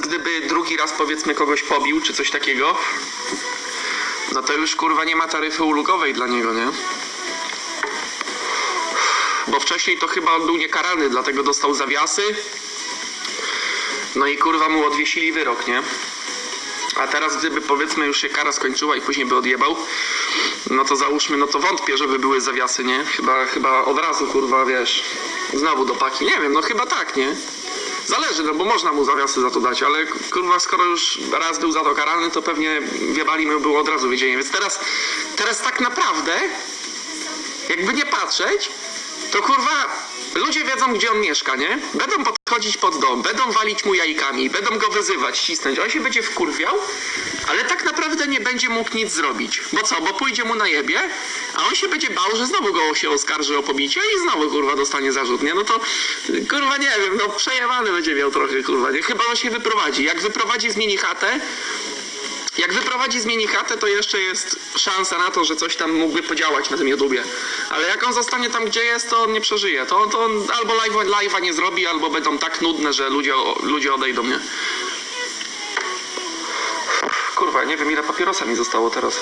gdyby drugi raz powiedzmy kogoś pobił, czy coś takiego, no to już kurwa nie ma taryfy ulgowej dla niego, nie? Bo wcześniej to chyba on był niekarany, dlatego dostał zawiasy. No i kurwa mu odwiesili wyrok, nie? A teraz gdyby powiedzmy już się kara skończyła i później by odjebał, no to załóżmy, no to wątpię, żeby były zawiasy, nie? Chyba, chyba od razu kurwa, wiesz, znowu do paki. Nie wiem, no chyba tak, nie? Zależy, no bo można mu zawiasy za to dać, ale kurwa, skoro już raz był za to karany, to pewnie wiebali mu było od razu więzienie. Więc teraz, teraz tak naprawdę, jakby nie patrzeć, to kurwa, ludzie wiedzą, gdzie on mieszka, nie? Będą podchodzić pod dom, będą walić mu jajkami, będą go wyzywać, cisnąć. On się będzie wkurwiał, ale tak naprawdę nie będzie mógł nic zrobić. Bo co? Bo pójdzie mu na jebie, a on się będzie bał, że znowu go się oskarży o pobicie i znowu kurwa dostanie zarzut, nie? No to kurwa nie wiem, no przejebany będzie miał trochę kurwa, nie? Chyba on się wyprowadzi. Jak wyprowadzi, zmieni chatę, jak wyprowadzi, zmieni chatę, to jeszcze jest szansa na to, że coś tam mógłby podziałać na tym YouTubie. Ale jak on zostanie tam, gdzie jest, to on nie przeżyje. To, to on albo live'a live'a nie zrobi, albo będą tak nudne, że ludzie, ludzie odejdą, nie? Kurwa, nie wiem ile papierosa mi zostało teraz.